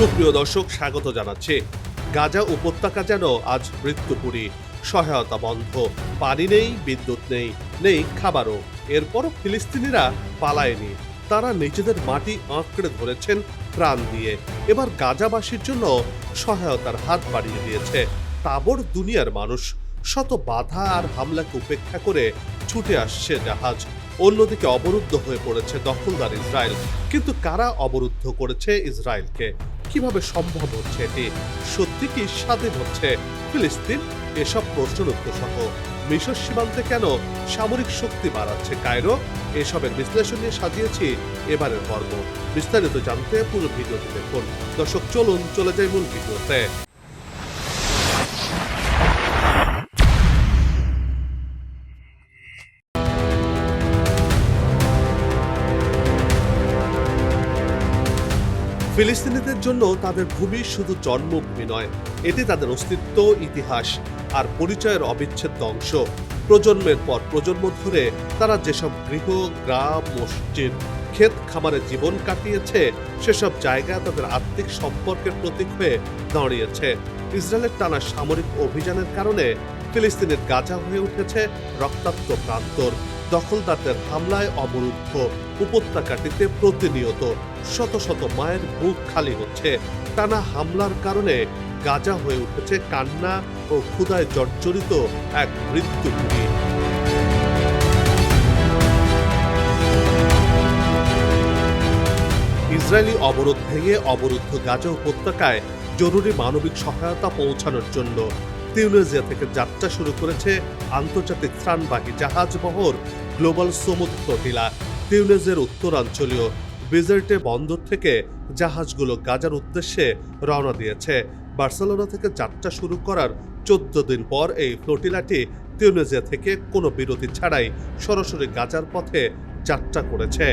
সুপ্রিয় দর্শক, স্বাগত জানাচ্ছি। গাজা উপত্যকা যেন আজ মৃত্যুপুরী। সহায়তা বন্ধ, পানি নেই, বিদ্যুৎ নেই নেই খাবারও। এরপরও ফিলিস্তিনিরা পালায়নি। তারা নিজেদের মাটি আঁকড়ে ধরেছেন প্রাণ দিয়ে। এবার গাজাবাসীর জন্য সহায়তার হাত বাড়িয়ে দিয়েছে তাবর দুনিয়ার মানুষ। শত বাধা আর হামলাকে উপেক্ষা করে ছুটে আসছে জাহাজ। অন্যদিকে অবরুদ্ধ হয়ে পড়েছে দখলদার ইসরায়েল। কিন্তু কারা অবরুদ্ধ করেছে ইসরায়েলকে? কীভাবে সম্ভব হচ্ছে এটি? সত্যি কি স্বাধীন হচ্ছে? ফিলিস্তিন, এসব প্রশ্নের উত্তর সহ। মিশর সীমান্তে কেন সামরিক শক্তি বাড়াচ্ছে কায়রো? এসবের বিশ্লেষণ নিয়ে সাজিয়েছি এবারের পর্ব। বিস্তারিত জানতে পুরো ভিডিওটি দেখুন। দর্শক, চলুন চলে যাই মূল ভিডিওতে। ফিলিস্তিনিদের জন্য তাদের ভূমি শুধু জন্মভূমি নয়, এটি তাদের অস্তিত্ব, ইতিহাস আর পরিচয়ের অবিচ্ছেদ্য অংশ। প্রজন্মের পর প্রজন্ম ধরে তারা যেসব গৃহ, গ্রাম, মসজিদ, ক্ষেত খামারে জীবন কাটিয়েছে, সেসব জায়গা তাদের আত্মিক সম্পর্কের প্রতীক হয়ে দাঁড়িয়েছে। ইসরায়েলের টানা সামরিক অভিযানের কারণে ফিলিস্তিনের গাজা হয়ে উঠেছে রক্তাক্ত প্রান্তর। দখলদারদের হামলায় অবরুদ্ধ, উপত্যকাটিতে প্রতিনিয়ত শত শত মায়ের বুক খালি হচ্ছে। টানা হামলার কারণে গাজা হয়ে উঠেছে কান্না ও ক্ষুধায় জর্জরিত এক মৃত্যুভূমি ইসরায়েলি অবরোধ ভেঙে অবরুদ্ধ গাজা উপত্যকায় জরুরি মানবিক সহায়তা পৌঁছানোর জন্য তিউনেজিয়া থেকে যাত্রা শুরু করেছে আন্তর্জাতিক ত্রাণবাহী জাহাজ বহর গ্লোবাল সমুদ্র ফ্লোটিলা তিউনেজের উত্তরাঞ্চলীয় বিজার্টে বন্দর থেকে জাহাজগুলো গাজার উদ্দেশ্যে রওনা দিয়েছে। বার্সেলোনা থেকে যাত্রা শুরু করার চোদ্দ দিন পর এই ফ্লোটিলাটি তিউনেজিয়া থেকে কোনো বিরতি ছাড়াই সরাসরি গাজার পথে যাত্রা করেছে।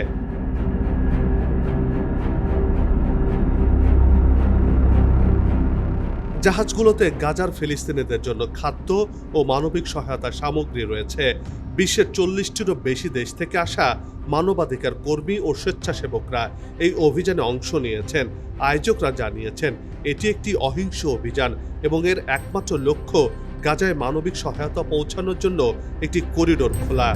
জাহাজগুলোতে গাজার ফিলিস্তিনিদের জন্য খাদ্য ও মানবিক সহায়তা সামগ্রী রয়েছে। বিশ্বের চল্লিশটিরও বেশি দেশ থেকে আসা মানবাধিকার কর্মী ও স্বেচ্ছাসেবকরা এই অভিযানে অংশ নিয়েছেন। আয়োজকরা জানিয়েছেন, এটি একটি অহিংস অভিযান এবং এর একমাত্র লক্ষ্য গাজায় মানবিক সহায়তা পৌঁছানোর জন্য একটি করিডোর খোলা।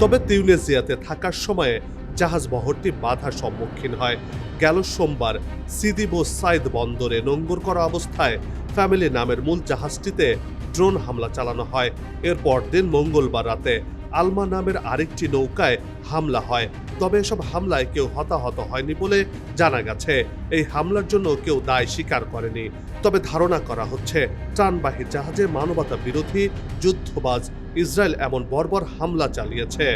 তবে তিউনেজিয়াতে থাকার সময়ে জাহাজ বহরটি বাধার সম্মুখীন হয়। গেল সোমবার সিদিবো সাইদ বন্দরে নোঙ্গর করা অবস্থায় ফ্যামিলি নামের মূল জাহাজটিতে ড্রোন হামলা চালানো হয়। এর পরদিন মঙ্গলবার রাতে আলমা নামের আরেকটি নৌকায় হামলা হয়। তবে এসব হামলায় কেউ হতাহত হয়নি বলে জানা গেছে। এই হামলার জন্য কেউ দায় স্বীকার করেনি। তবে ধারণা করা হচ্ছে, ত্রাণবাহী জাহাজে মানবতা বিরোধী যুদ্ধবাজ ইসরায়েল এমন বর্বর হামলা চালিয়েছে।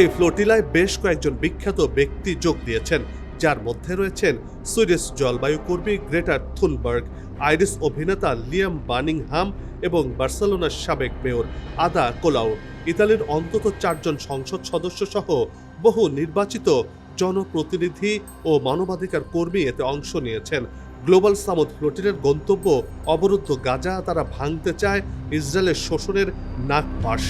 এই ফ্লোটিলায় বেশ কয়েকজন বিখ্যাত ব্যক্তি যোগ দিয়েছেন, যার মধ্যে রয়েছেন সুইডিশ জলবায়ু কর্মী গ্রেটার থুনবার্গ, আইরিশ অভিনেতা লিয়াম বার্নিংহাম এবং বার্সেলোনার সাবেক মেয়র আদা কোলাও। ইতালির অন্তত চারজন সংসদ সদস্য সহ বহু নির্বাচিত জনপ্রতিনিধি ও মানবাধিকার কর্মী এতে অংশ নিয়েছেন। গ্লোবাল সামুদ ফ্লোটিনের গন্তব্য অবরুদ্ধ গাজা তারা ভাঙতে চায় ইসরায়েলের শোষণের নাকপাশ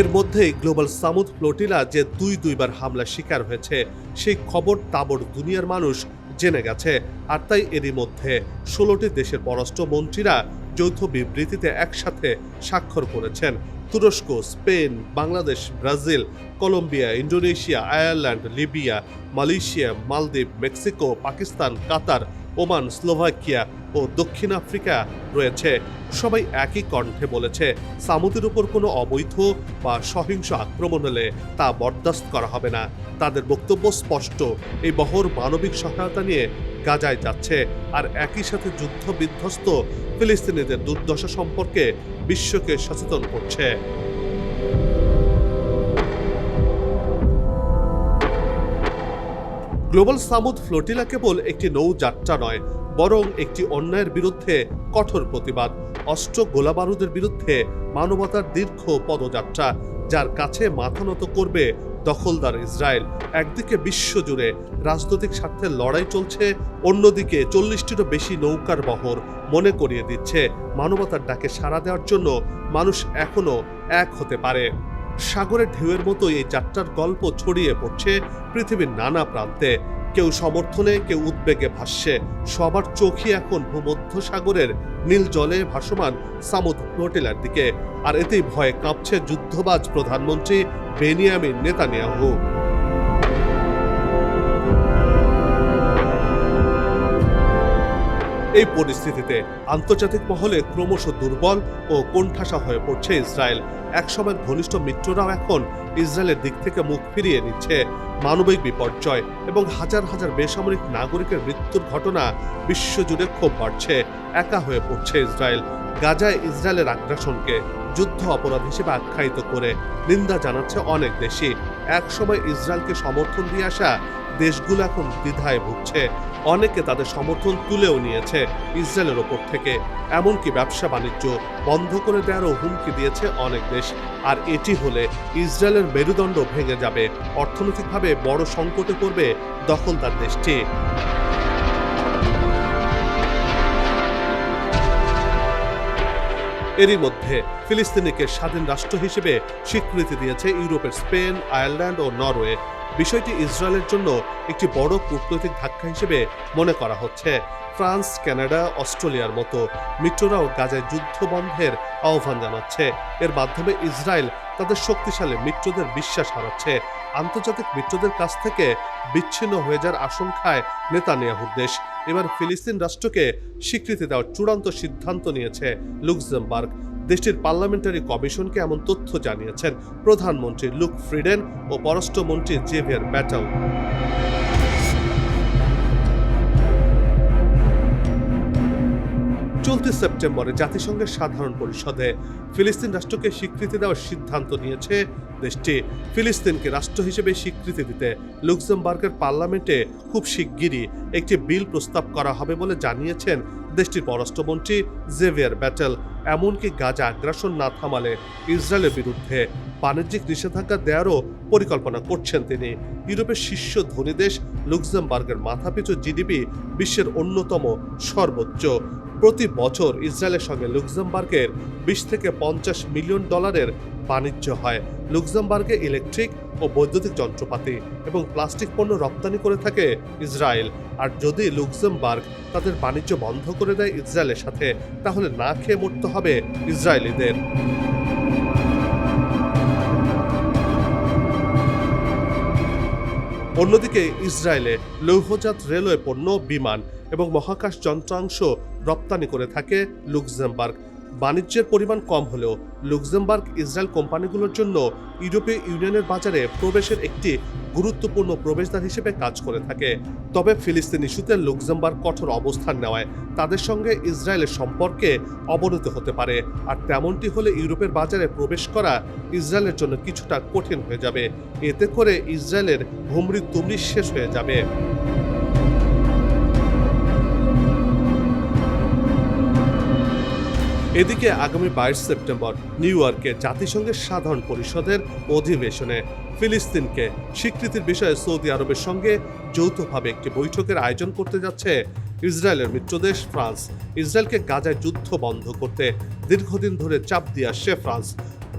এর মধ্যেই গ্লোবাল সামুদ ফ্লোটিলা যে দুই দুইবার হামলা শিকার হয়েছে, সেই খবর তাবর দুনিয়ার মানুষ জেনে গেছে। আর তাই এরই মধ্যে ষোলোটি দেশের পররাষ্ট্র মন্ত্রীরা যৌথ বিবৃতিতে একসাথে স্বাক্ষর করেছেন। তুরস্ক, Spain, Bangladesh, Brazil, Colombia Indonesia Ireland, Libya, Malaysia, মালদ্বীপ, Mexico, Pakistan, Qatar Oman, Slovakia ও দক্ষিণ আফ্রিকা রয়েছে। সবাই একই কণ্ঠে বলেছে, সামুদের উপর কোনো অবৈধ বা সহিংস আক্রমণ হলে তা বরদাস্ত করা হবে না। তাদের বক্তব্য স্পষ্ট, এই বহর মানবিক সহায়তা নিয়ে গাজায় যাচ্ছে আর একই সাথে যুদ্ধ বিধ্বস্ত ফিলিস্তিনিদের দুর্দশা সম্পর্কে বিশ্বকে সচেতন করছে। গ্লোবাল সামুদ ফ্লোটিলা কেবল একটি নৌযাত্রা নয়, বরং একটি অন্যায়ের বিরুদ্ধে কঠোর প্রতিবাদ, অস্ত্র গোলাবারুদের বিরুদ্ধে মানবতার দীর্ঘ পদযাত্রা, যার কাছে মাথা নত করবে দখলদার ইসরায়েল। একদিকে বিশ্বজুড়ে রাজনৈতিক স্বার্থের লড়াই চলছে, অন্যদিকে চল্লিশটিরও বেশি নৌকার বহর মনে করিয়ে দিচ্ছে। মানবতার ডাকে সাড়া দেওয়ার জন্য মানুষ এখনও এক হতে পারে। সাগরের ঢেউয়ের মতো এই যাত্রার গল্প ছড়িয়ে পড়ছে পৃথিবীর নানা প্রান্তে। কেউ সমর্থনে, কেউ উদ্বেগে ভাসছে। সবার চোখই এখন ভূমধ্য সাগরের নীল জলে ভাসমান সামুদ ফ্লোটিলার দিকে। আর এতেই ভয়ে কাঁপছে যুদ্ধবাজ প্রধানমন্ত্রী বেনিয়ামিন নেতানিয়াহু। এই পরিস্থিতিতে আন্তর্জাতিক মহলে ক্রমশ দুর্বল ও কোণঠাসা হয়ে পড়ছে ইসরায়েল। একসময় ঘনিষ্ঠ মিত্ররাও এখন ইসরায়েলের দিক থেকে মুখ ফিরিয়ে নিচ্ছে মানবিক বিপর্যয় এবং হাজার হাজার বেসামরিক নাগরিকের মৃত্যুর ঘটনা বিশ্বজুড়ে ক্ষোভ বাড়ছে, একা হয়ে পড়ছে ইসরায়েল। গাজায় ইসরায়েলের আগ্রাসনকে যুদ্ধ অপরাধ হিসেবে আখ্যায়িত করে নিন্দা জানাচ্ছে অনেক দেশই। একসময় ইসরায়েলকে সমর্থন দিয়ে আসা দেশগুলো এখন দ্বিধায় ভুগছে। অনেকে তাদের সমর্থন তুলেও নিয়েছে ইসরায়েলের ওপর থেকে। এমনকি ব্যবসা বাণিজ্য বন্ধ করে দেওয়ারও হুমকি দিয়েছে অনেক দেশ। আর এটি হলে ইসরায়েলের মেরুদণ্ড ভেঙে যাবে। অর্থনৈতিকভাবে বড় সংকটে পড়বে দখলদার দেশটি। এরই মধ্যে ফিলিস্তিনিকে স্বাধীন রাষ্ট্র হিসেবে স্বীকৃতি দিয়েছে ইউরোপের স্পেন, আয়ারল্যান্ড ও নরওয়ে। বিষয়টি ইসরায়েলের জন্য একটি বড় কূটনৈতিক ধাক্কা হিসেবে মনে করা হচ্ছে। ফ্রান্স, কানাডা, অস্ট্রেলিয়ার মতো মিত্ররাও গাজায় যুদ্ধ বন্ধের আহ্বান জানাচ্ছে। এর মাধ্যমে ইসরায়েল তাদের শক্তিশালী মিত্রদের বিশ্বাস হারাচ্ছে। আন্তর্জাতিক মিত্রদের কাছ থেকে বিচ্ছিন্ন হয়ে যাওয়ার আশঙ্কায় নেতা নেতানিয়াহুর দেশ। এবার ফিলিস্তিন রাষ্ট্রকে স্বীকৃতি দেওয়ার চূড়ান্ত সিদ্ধান্ত নিয়েছে লুক্সেমবার্গ। দেশটির পার্লামেন্টারি কমিশনকে এমন তথ্য জানিয়েছেন প্রধানমন্ত্রী লুক ফ্রিডেন ও পররাষ্ট্রমন্ত্রী জেভিয়ার ব্যাটাল চলতি সেপ্টেম্বরে জাতিসংঘের সাধারণ পরিষদে ফিলিস্তিন রাষ্ট্রকে স্বীকৃতি দেওয়ার সিদ্ধান্ত নিয়েছে দেশটি ফিলিস্তিনকে রাষ্ট্র হিসেবে স্বীকৃতি দিতে লুক্সেমবার্গের পার্লামেন্টে খুব শিগগিরই একটি বিল প্রস্তাব করা হবে বলে জানিয়েছেন দেশটির পররাষ্ট্রমন্ত্রী জেভিয়ার ব্যাটেল। এমনকি গাজা আগ্রাসন না থামালে ইসরায়েলের বিরুদ্ধে বাণিজ্যিক নিষেধাজ্ঞা দেওয়ারও পরিকল্পনা করছেন তিনি। ইউরোপের শীর্ষ ধনী দেশ লুক্সেমবার্গের মাথাপিছু জিডিপি বিশ্বের অন্যতম সর্বোচ্চ। প্রতি বছর ইসরায়েলের সঙ্গে লুক্সেমবার্গের বিশ থেকে পঞ্চাশ মিলিয়ন ডলারের বাণিজ্য হয়। লুক্সেমবার্গে ইলেকট্রিক ও বৈদ্যুতিক যন্ত্রপাতি এবং প্লাস্টিক পণ্য রপ্তানি করে থাকে ইসরায়েল। আর যদি লুক্সেমবার্গ তাদের বাণিজ্য বন্ধ করে দেয় ইসরায়েলের সাথে, তাহলে না খেয়ে মরতে হবে ইসরায়েলিদের। অন্যদিকে ইসরায়েলে লৌহজাত রেলওয়ে পণ্য বিমান এবং মহাকাশ যন্ত্রাংশ রপ্তানি করে থাকে লুক্সেমবার্গ। বাণিজ্যের পরিমাণ কম হলেও লুক্সেমবার্গ ইসরায়েল কোম্পানিগুলোর জন্য ইউরোপীয় ইউনিয়নের বাজারে প্রবেশের একটি গুরুত্বপূর্ণ প্রবেশদ্বার হিসেবে কাজ করে থাকে। তবে ফিলিস্তিন ইস্যুতে লুক্সেমবার্গ কঠোর অবস্থান নেওয়ায় তাদের সঙ্গে ইসরায়েলের সম্পর্কে অবনতি হতে পারে। আর তেমনটি হলে ইউরোপের বাজারে প্রবেশ করা ইসরায়েলের জন্য কিছুটা কঠিন হয়ে যাবে। এতে করে ইসরায়েলের হুমড়ি তুমড়ি শেষ হয়ে যাবে। এদিকে আগামী বাইশ সেপ্টেম্বর নিউ ইয়র্কে জাতিসংঘের সাধারণ পরিষদের অধিবেশনে ফিলিস্তিনকে স্বীকৃতির বিষয়ে সৌদি আরবের সঙ্গে যৌথভাবে একটি বৈঠকের আয়োজন করতে যাচ্ছে ইসরায়েলের মিত্রদেশ ফ্রান্স। ইসরায়েলকে গাজায় যুদ্ধ বন্ধ করতে দীর্ঘদিন ধরে চাপ দিয়ে আসছে ফ্রান্স।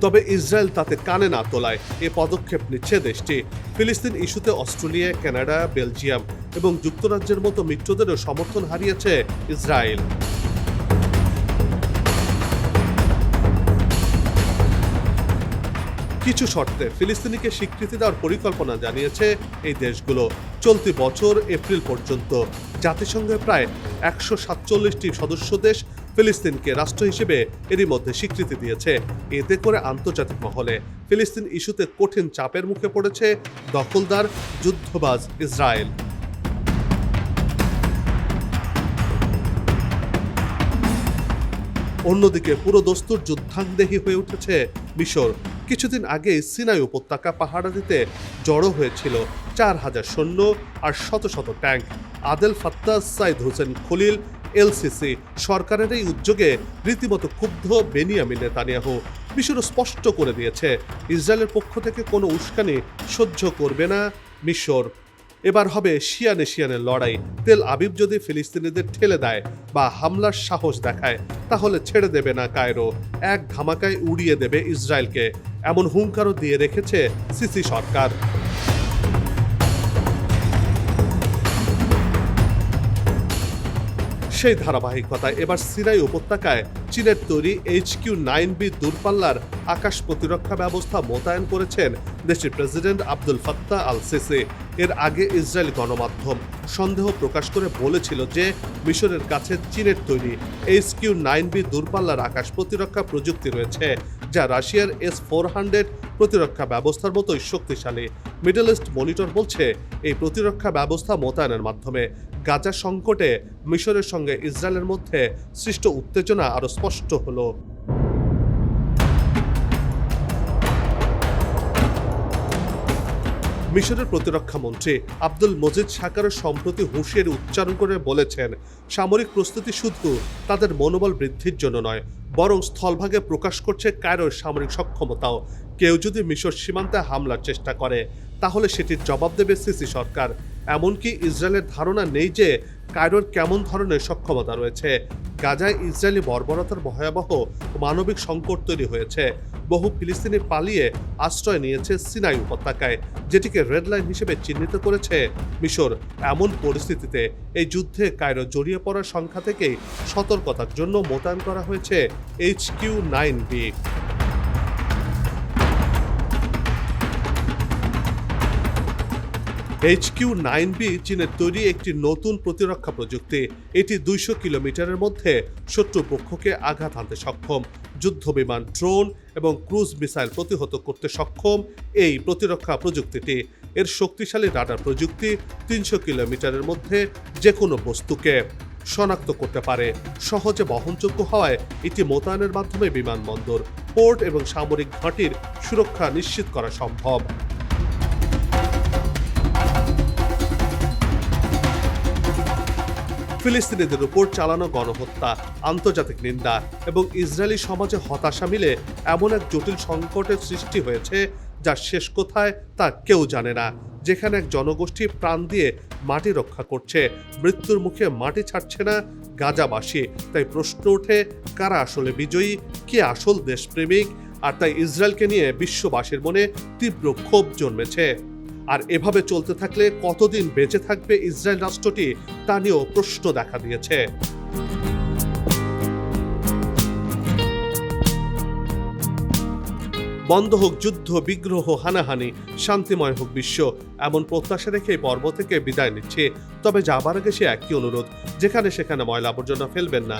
তবে ইসরায়েল তাতে কানে না তোলায় এ পদক্ষেপ নিচ্ছে দেশটি। ফিলিস্তিন ইস্যুতে অস্ট্রেলিয়া কানাডা, বেলজিয়াম এবং যুক্তরাজ্যের মতো মিত্রদেরও সমর্থন হারিয়েছে ইসরায়েল। কিছু শর্তে ফিলিস্তিনিকে স্বীকৃতি দেওয়ার পরিকল্পনা জানিয়েছে এই দেশগুলো। চলতি বছর এপ্রিল পর্যন্ত জাতিসংঘের প্রায় একশো সাতচল্লিশটি সদস্য দেশ ফিলিস্তিনকে রাষ্ট্র হিসেবে এরই মধ্যে স্বীকৃতি দিয়েছে। এতে করে আন্তর্জাতিক মহলে ফিলিস্তিন ইস্যুতে কঠিন চাপের মুখে পড়েছে দখলদার, যুদ্ধবাজ ইসরায়েল। অন্যদিকে পুরো দস্তুর যুদ্ধাংদেহী হয়ে উঠেছে মিশর। কিছুদিন আগে সিনাই উপত্যকা পাহাড়াদিতে জড়ো হয়েছিল চার হাজার সৈন্য আর শত শত tank. Adel Fattah Said Hussein Khalil Elsisi সরকারের এই উদ্যোগে রীতিমতো ক্ষুব্ধ বেনিয়ামিন নেতানিয়াহু। মিশর স্পষ্ট করে দিয়েছে, ইসরায়েলের পক্ষ থেকে কোনো উস্কানি সহ্য করবে না মিশর। এবার হবে শিয়ানে শিয়ানের লড়াই। তেল আবিব যদি ফিলিস্তিনিদের ঠেলে দেয় বা হামলার সাহস দেখায়, তাহলে ছেড়ে দেবে না কায়রো। এক ধামাকায় উড়িয়ে দেবে ইসরায়েলকে। এমন হুঙ্কারও দিয়ে রেখেছে সিসি সরকার। সেই ধারাবাহিকতায় এবার সিরাই উপত্যকায় চীনের তৈরি এইচ কিউ নাইন বি দূরপাল্লার আকাশ প্রতিরক্ষা ব্যবস্থা মোতায়েন করেছেন দেশটির president Abdel Fattah al Sisi এর আগে ইসরায়েল গণমাধ্যম সন্দেহ প্রকাশ করে বলেছিল যে মিশরের কাছে চীনের তৈরি এইচ কিউ নাইন বি দূরপাল্লার আকাশ প্রতিরক্ষা প্রযুক্তি রয়েছে, যা রাশিয়ার এস ফোর হান্ড্রেড প্রতিরক্ষা ব্যবস্থার মতোই শক্তিশালী। মিডল ইস্ট মনিটর বলছে, এই প্রতিরক্ষা ব্যবস্থা মোতায়েনের মাধ্যমে গাজা সংকটে মিশরের সঙ্গে ইসরায়েলের মধ্যে সৃষ্ট উত্তেজনা আরও স্পষ্ট হলো। মিশরের প্রতিরক্ষা মন্ত্রী আব্দুল মজিদ সাকারের সম্প্রতি হুঁশিয়ারি উচ্চারণ করে বলেছেন, সামরিক প্রস্তুতি শুধু তাদের মনোবল বৃদ্ধির জন্য নয়, বরং স্থলভাগে প্রকাশ করছে কায়রোর সামরিক সক্ষমতাও। কেউ যদি মিশর সীমান্তে হামলার চেষ্টা করে, তাহলে সেটির জবাব দেবে সিসি সরকার। এমনকি ইসরায়েলের ধারণা নেই যে কায়রোর কেমন ধরনের সক্ষমতা রয়েছে। গাজায় ইসরায়েলি বর্বরতার ভয়াবহ মানবিক সংকট তৈরি হয়েছে। বহু ফিলিস্তিনি পালিয়ে আশ্রয় নিয়েছে সিনাই উপত্যকায়, যেটিকে রেড লাইন হিসেবে চিহ্নিত করেছে মিশর। এমন পরিস্থিতিতে এই যুদ্ধে কায়রো জড়িয়ে পড়ার সংখ্যা থেকেই সতর্কতার জন্য মোতায়েন করা হয়েছে H Q nine B. H Q nine B চীনের তৈরি একটি নতুন প্রতিরক্ষা প্রযুক্তি। এটি দুইশো কিলোমিটারের মধ্যে শত্রুপক্ষকে আঘাত হানতে সক্ষম। যুদ্ধ বিমান, ড্রোন এবং ক্রুজ মিসাইল প্রতিহত করতে সক্ষম এই প্রতিরক্ষা প্রযুক্তিটি। এর শক্তিশালী রাডার প্রযুক্তি তিনশো কিলোমিটারের মধ্যে যে কোনো বস্তুকে শনাক্ত করতে পারে। সহজে বহনযোগ্য হওয়ায় এটি মোতায়েনের মাধ্যমে বিমানবন্দর, পোর্ট এবং সামরিক ঘাঁটির সুরক্ষা নিশ্চিত করা সম্ভব। ফিলিস্তিনিদের উপর চালানো গণহত্যা, আন্তর্জাতিক নিন্দা এবং ইসরায়েলি সমাজে হতাশা মিলে এমন এক জটিল সংকটের সৃষ্টি হয়েছে যার শেষ কোথায় তা কেউ জানে না। যেখানে এক জনগোষ্ঠী প্রাণ দিয়ে মাটি রক্ষা করছে, মৃত্যুর মুখে মাটি ছাড়ছে না গাজাবাসী। তাই প্রশ্ন ওঠে, কারা আসলে বিজয়ী, কে আসল দেশপ্রেমিক? আর তাই ইসরায়েলকে নিয়ে বিশ্ববাসীর মনে তীব্র ক্ষোভ জন্মেছে। আর এভাবে চলতে থাকলে কতদিন বেঁচে থাকবে ইসরায়েল রাষ্ট্রটি তা নিয়েও প্রশ্ন দেখা দিয়েছে। বন্ধ হোক যুদ্ধ, বিগ্রহ, হানাহানি, শান্তিময় হোক বিশ্ব, এমন প্রত্যাশা রেখে পর্ব থেকে বিদায় নিচ্ছে। তবে যাবার আগে সে একই অনুরোধ, যেখানে সেখানে ময়লা আবর্জনা ফেলবেন না।